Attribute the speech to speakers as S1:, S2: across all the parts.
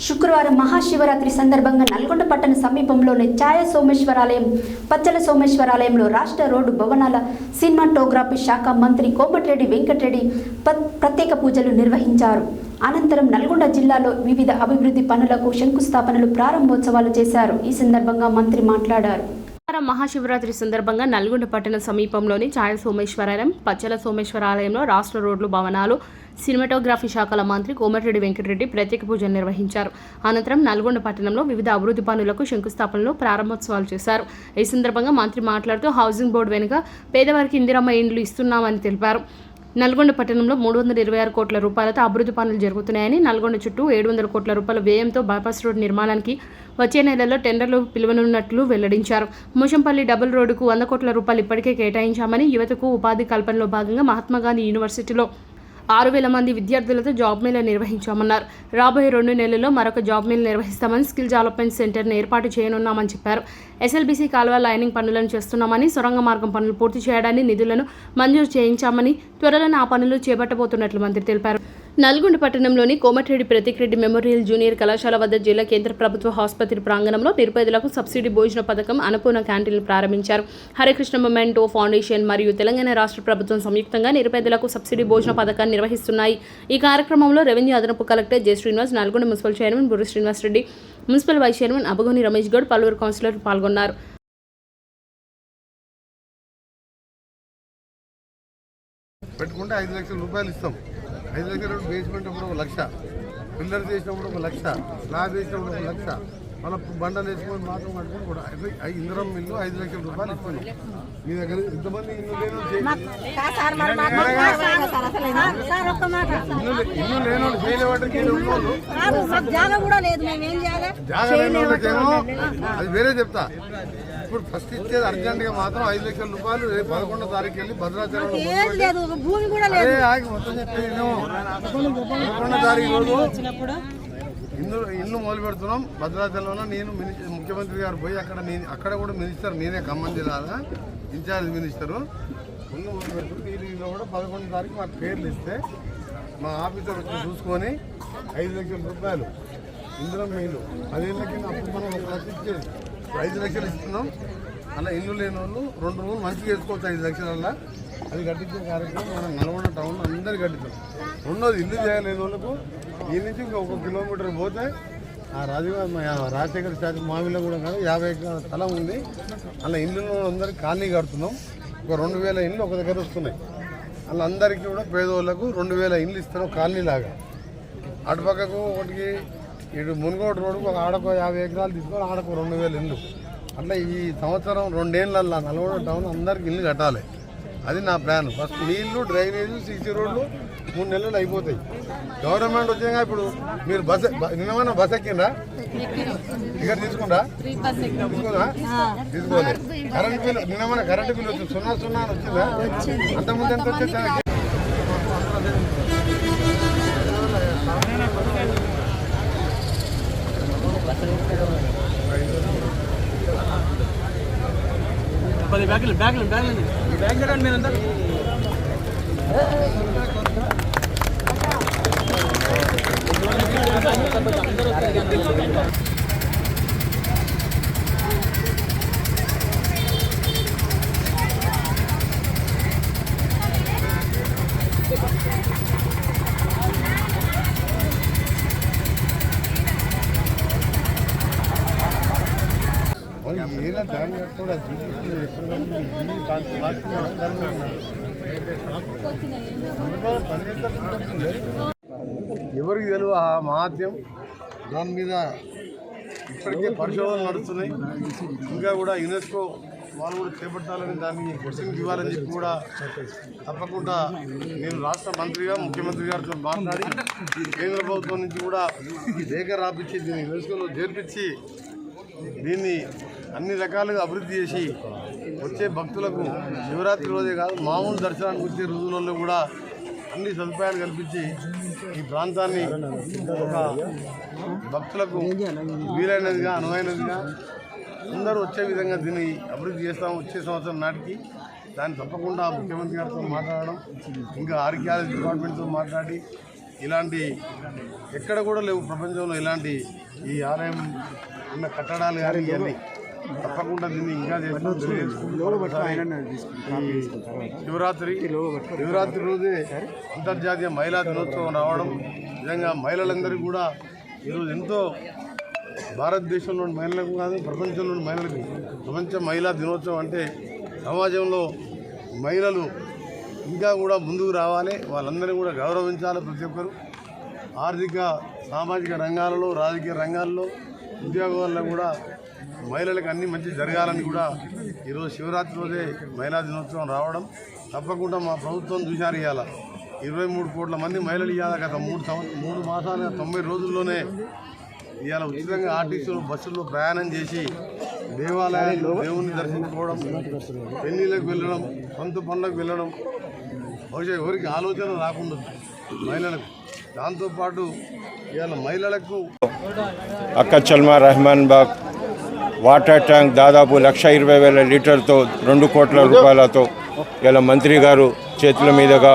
S1: శుక్రవారం మహాశివరాత్రి సందర్భంగా నల్గొండ పట్టణ సమీపంలోని ఛాయ సోమేశ్వరాలయం పచ్చల సోమేశ్వరాలయంలో రాష్ట్ర రోడ్డు భవనాల సినిమాటోగ్రఫీ శాఖ మంత్రి కోమటిరెడ్డి వెంకటరెడ్డి ప- ప్రత్యేక పూజలు నిర్వహించారు. అనంతరం నల్గొండ జిల్లాలో వివిధ అభివృద్ధి పనులకు శంకుస్థాపనలు ప్రారంభోత్సవాలు చేశారు. ఈ సందర్భంగా మంత్రి మాట్లాడారు.
S2: మహాశివరాత్రి సందర్భంగా నల్గొండ పట్టణ సమీపంలోని ఛాయ సోమేశ్వరాలయం పచ్చల సోమేశ్వరాలయంలో రాష్ట్ర రోడ్లు భవనాలు సినిమాటోగ్రఫీ శాఖల మంత్రి కోమటిరెడ్డి వెంకటరెడ్డి ప్రత్యేక పూజలు నిర్వహించారు. అనంతరం నల్గొండ పట్టణంలో వివిధ అభివృద్ధి పనులకు శంకుస్థాపనలు ప్రారంభోత్సవాలు చేశారు. ఈ సందర్భంగా మంత్రి మాట్లాడుతూ హౌసింగ్ బోర్డు వెనుక పేదవారికి ఇందిరమ్మ ఇండ్లు ఇస్తున్నామని తెలిపారు. నల్గొండ పట్టణంలో మూడు వందల ఇరవై ఆరు కోట్ల రూపాయలతో అభివృద్ధి పనులు జరుగుతున్నాయని నల్గొండ చుట్టూ ఏడు వందల కోట్ల రూపాయల వ్యయంతో బైపాస్ రోడ్డు నిర్మాణానికి వచ్చే నెలలో టెండర్లు పిలువనున్నట్లు వెల్లడించారు. ముషంపల్లి డబుల్ రోడ్డుకు వంద కోట్ల రూపాయలు ఇప్పటికే కేటాయించామని యువతకు ఉపాధి కల్పనలో భాగంగా మహాత్మా గాంధీ యూనివర్సిటీలో ఆరు వేల మంది విద్యార్థులతో జాబ్ మేళా నిర్వహించామన్నారు. రాబోయే రెండు నెలల్లో మరొక జాబ్ మేళా నిర్వహిస్తామని స్కిల్ డెవలప్మెంట్ సెంటర్ను ఏర్పాటు చేయనున్నామని చెప్పారు. ఎస్ఎల్బీసీ కాలువ లైనింగ్ పనులను చేస్తున్నామని సొరంగ మార్గం పనులు పూర్తి చేయడానికి నిధులను మంజూరు చేయించామని త్వరలోనే ఆ పనులు చేపట్టబోతున్నట్లు మంత్రి తెలిపారు. నల్గొండ పట్టణంలోని కోమటిరెడ్డి ప్రతిక్రెడ్డి మెమోరియల్ జూనియర్ కళాశాల వద్ద జిల్లా కేంద్ర ప్రభుత్వ ఆసుపత్రి ప్రాంగణంలో నిరుపేదలకు సబ్సిడీ భోజన పథకం అన్నపూర్ణ క్యాంటీన్లు ప్రారంభించారు. హరికృష్ణ మొమెంటో ఫౌండేషన్ మరియు తెలంగాణ రాష్ట్ర ప్రభుత్వం సంయుక్తంగా నిరుపేదలకు సబ్సిడీ భోజన పథకాన్ని నిర్వహిస్తున్నాయి. ఈ కార్యక్రమంలో రెవెన్యూ అదనపు collector J Srinivas Nalgonda municipal chairman Burri Srinivas Reddy municipal vice chairman Abagoni Ramesh Goud పలువురు కౌన్సిలర్లు పాల్గొన్నారు.
S3: పెట్టుకుంటే ఐదు లక్షల రూపాయలు ఇస్తాం. ఐదు లక్షల బేస్మెంట్ అప్పుడు ఒక లక్ష పిల్లర్ చేసినప్పుడు ఒక లక్ష స్లాబ్ వేసినప్పుడు ఒక లక్ష. మన బండలు వేసుకొని మాత్రం కట్టుకొని కూడా ఇందిరం మిల్లు ఐదు లక్షల రూపాయలు ఇస్తున్నాం మీ దగ్గర ఇంతమంది ఇల్లు లేని ఇల్లు లేని వాళ్ళు చేయలేవాటికి ఇల్లు ఉన్నోళ్ళు.
S4: జాగా కూడా లేదు మేము ఏం చేయాలి
S3: జాగా లేని వాళ్ళకేమో అది వేరే చెప్తా. ఇప్పుడు ఫస్ట్ ఇచ్చేది అర్జెంట్గా మాత్రం ఐదు లక్షల రూపాయలు రేపు పదకొండో తారీఖు వెళ్ళి ఆగి మొత్తం చెప్పేది. పదకొండో తారీఖు రోజు ఇందులో ఇల్లు మొదలు పెడుతున్నాం. భద్రాచలంలో నేను ముఖ్యమంత్రి గారు పోయి అక్కడ నేను అక్కడ కూడా మినిస్టర్ నేనే ఖమ్మం జిల్లాలో ఇన్ఛార్జ్ మినిస్టరు. ఇల్లు మొదలు పెడుతున్నాం దీనిలో కూడా పదకొండో తారీఖు మాకు పేర్లు ఇస్తే మా ఆఫీసర్ వచ్చి చూసుకొని ఐదు లక్షల రూపాయలు ఇందులో మీరు పదిహేను కింద అప్పుడు మనం ఒక లక్ష ఇచ్చేది. ఐదు లక్షలు ఇస్తున్నాం. అలా ఇల్లు లేని వాళ్ళు రెండు రోజులు మంచిగా వేసుకోవచ్చు ఐదు లక్షలల్లా. అది కట్టించే కార్యక్రమం మనం నల్గొండ టౌన్ అందరు కట్టించాం రెండోది ఇల్లు చేయలేని వాళ్ళకు ఈ నుంచి ఇంకా ఒక కిలోమీటర్ పోతే ఆ రాజీవ్ రాజశేఖర శాఖ మామిలో కూడా కాదు యాభై స్థలం ఉంది. అలా ఇల్లు అందరికి కాలనీ కడుతున్నాం. ఒక రెండు వేల ఇల్లు ఒక దగ్గర వస్తున్నాయి. వాళ్ళందరికీ కూడా పేదోళ్ళకు రెండు వేల ఇల్లు ఇస్తున్నాం కాలనీ లాగా అటుపక్కకు ఒకటికి ఇటు మునుగోడు రోడ్డుకు ఒక ఆడకు యాభై ఎకరాలు తీసుకొని ఆడకు రెండు వేల ఇల్లు అట్లా ఈ సంవత్సరం రెండేళ్ళల్లో నల్గొండ టౌన్ అందరికి ఇల్లు కట్టాలి. అది నా ప్లాన్ ఫస్ట్ నీళ్ళు డ్రైనేజ్ సీసీ రోడ్లు మూడు నెలలు అయిపోతాయి. గవర్నమెంట్ వచ్చాక ఇప్పుడు మీరు బస్ నిన్నమైనా బస్ ఎక్కిందా టికెట్ తీసుకుందా తీసుకుందా? తీసుకోలేదు కరెంట్ బిల్ నిన్నమైనా కరెంట్ బిల్ వచ్చింది. సున్నా సున్నా అని వచ్చిందా? అంతకుముందు ఎంత వచ్చింది
S5: పది బ్యాగులు బ్యాగులు బ్యాగులు బ్యాగ్ రండి మీరంతా
S3: ఏదో దాని యొక్క కూడా జీవితం ఎక్కడ ఉంది? ఈ పార్టీ పార్టీ దాని మీద ఉన్నారు. అందులో పనిచేస్తారు. ఎవరికి తెలియ ఆ మహాత్యం దాని మీద ఇప్పటికే పరిశోధనలు నడుస్తున్నాయి. ఇంకా కూడా యునెస్కో వాళ్ళు కూడా చేపట్టాలని దాన్ని గుర్తింపు ఇవ్వాలని చెప్పి కూడా తప్పకుండా నేను రాష్ట్ర మంత్రిగా ముఖ్యమంత్రి గారితో మాట్లాడి కేంద్ర ప్రభుత్వం నుంచి కూడా లేఖ రాపించి దీన్ని యునెస్కోలో చేర్పించి దీన్ని అన్ని రకాలుగా అభివృద్ధి చేసి వచ్చే భక్తులకు శివరాత్రి రోజే కాదు మామూలు దర్శనానికి వచ్చే రోజులలో కూడా అన్ని సదుపాయాలు కల్పించి ఈ ప్రాంతాన్ని ఒక భక్తులకు వీలైనదిగా అనువైనదిగా అందరూ వచ్చే విధంగా దీన్ని అభివృద్ధి చేస్తాం వచ్చే సంవత్సరం నాటికి. దాన్ని తప్పకుండా ముఖ్యమంత్రి గారితో మాట్లాడడం ఇంకా ఆర్కియాలజీ డిపార్ట్మెంట్తో మాట్లాడి ఇలాంటి ఎక్కడ కూడా లేవు ప్రపంచంలో ఇలాంటి ఈ ఆలయం ఉన్న కట్టడాలు కానీ ఇవన్నీ. తప్పకుండా దీన్ని ఇంకా శివరాత్రి శివరాత్రి రోజే అంతర్జాతీయ మహిళా దినోత్సవం రావడం నిజంగా మహిళలందరికీ కూడా ఈరోజు ఎంతో భారతదేశంలోని మహిళలకు కాదు ప్రపంచంలోని మహిళలకు ప్రపంచ మహిళా దినోత్సవం అంటే సమాజంలో మహిళలు ఇంకా కూడా ముందుకు రావాలి. వాళ్ళందరినీ కూడా గౌరవించాలి ప్రతి ఒక్కరు. ఆర్థిక సామాజిక రంగాలలో రాజకీయ రంగాల్లో ఉద్యోగాల్లో కూడా మహిళలకు అన్ని మంచి జరగాలని కూడా ఈరోజు శివరాత్రి రోజే మహిళా దినోత్సవం రావడం. తప్పకుండా మా ప్రభుత్వం చూశారు ఇవాళ ఇరవై మూడు కోట్ల మంది మహిళలు ఇవాళ గత మూడు సంవత్సరం మూడు మాసాల తొంభై రోజుల్లోనే ఇవాళ ఉచితంగా ఆర్టీసీలో బస్సుల్లో ప్రయాణం చేసి దేవాలయాల్లో దేవుణ్ణి దర్శించుకోవడం పెళ్ళిళ్ళకు వెళ్ళడం సొంత పనులకు వెళ్ళడం. బహుశా ఎవరికి ఆలోచన రాకుండా మహిళలకు. దాంతోపాటు ఇవాళ మహిళలకు
S6: అక్క చల్మా రెహమాన్ బాగ్ వాటర్ ట్యాంక్ దాదాపు లక్ష ఇరవై వేల లీటర్తో రెండు కోట్ల రూపాయలతో ఇలా మంత్రి గారు చేతుల మీదుగా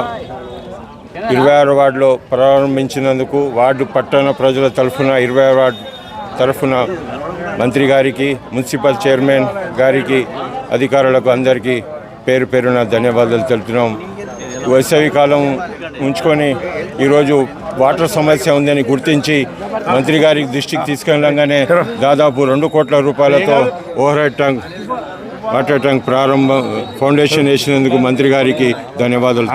S6: ఇరవై ఆరు వార్డులో ప్రారంభించినందుకు వార్డు పట్టణ ప్రజల తరఫున ఇరవై ఆరు వార్డు తరఫున మంత్రి గారికి మున్సిపల్ చైర్మన్ గారికి అధికారులకు అందరికీ పేరు పేరున ధన్యవాదాలు తెలుపుతున్నాం. వేసవి కాలం ఉంచుకొని ఈరోజు వాటర్ సమస్య ఉందని గుర్తించి మంత్రి గారి దృష్టికి తీసుకెళ్ళంగానే దాదాపు రెండు కోట్ల రూపాయలతో overhead tank water tank ప్రారంభం ఫౌండేషన్ వేసినందుకు మంత్రి గారికి ధన్యవాదాలు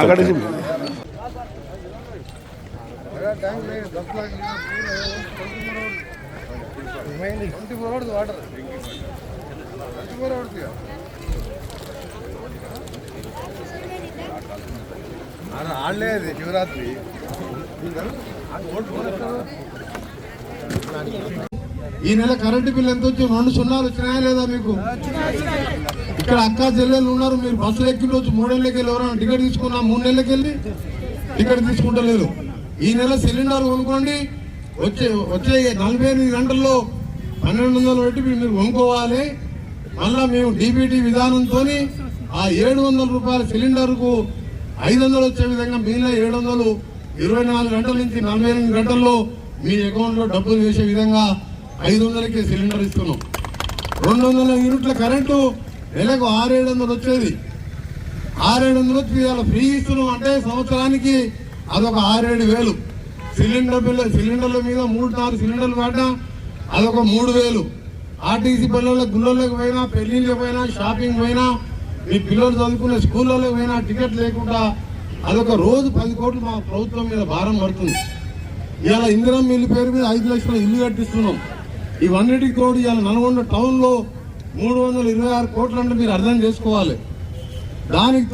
S3: ఆడలేదు శివరాత్రి.
S7: ఈ నెల కరెంటు బిల్ ఎంత వచ్చి రెండు సున్నాలు వచ్చినాయా లేదా మీకు? ఇక్కడ అక్క చెల్లెలు ఉన్నారు మీరు బస్సులు ఎక్కిండొచ్చు మూడేళ్ళకి వెళ్ళి ఎవరైనా టికెట్ తీసుకున్నా మూడు నెలలకి వెళ్ళి టికెట్ తీసుకుంటలేదు. ఈ నెల సిలిండర్ కొనుక్కోండి. వచ్చే వచ్చే నలభై ఎనిమిది గంటల్లో పన్నెండు వందలు పెట్టి మీరు మీరు కొనుక్కోవాలి. మళ్ళా మేము డీబీటీ విధానంతో ఆ ఏడు వందల రూపాయల సిలిండర్కు ఐదు వందలు వచ్చే విధంగా మిగిలిన ఏడు వందలు ఇరవై నాలుగు గంటల నుంచి నలభై ఎనిమిది గంటల్లో మీ అకౌంట్లో డబ్బులు వేసే విధంగా ఐదు వందలకి సిలిండర్ ఇస్తున్నాం. రెండు వందల యూనిట్ల కరెంటు నెలకు ఆరేడు వందలు వచ్చేది. ఆరేడు వందలు వచ్చి ఇవాళ ఫ్రీ ఇస్తున్నాం అంటే సంవత్సరానికి అదొక ఆరేడు వేలు. సిలిండర్ బిల్లు సిలిండర్ల మీద మూడు నాలుగు సిలిండర్లు పడ్డా అదొక మూడు వేలు. ఆర్టీసీ పిల్లల గుళ్ళలోకి పోయినా పెళ్ళిళ్ళకి పోయినా షాపింగ్ పోయినా మీ పిల్లలు చదువుకునే స్కూళ్ళలోకి పోయినా టికెట్ లేకుండా అదొక రోజు పది కోట్లు మా ప్రభుత్వం మీద భారం పడుతుంది. ఇవాళ ఇందిరం ఇల్లు పేరు మీద ఐదు లక్షల ఇల్లు కట్టిస్తున్నాం. ఇవన్నిటికి తోడు ఇవాళ నల్గొండ టౌన్లో మూడు వందల ఇరవై ఆరు కోట్లు అంటే మీరు అర్థం చేసుకోవాలి. దానికి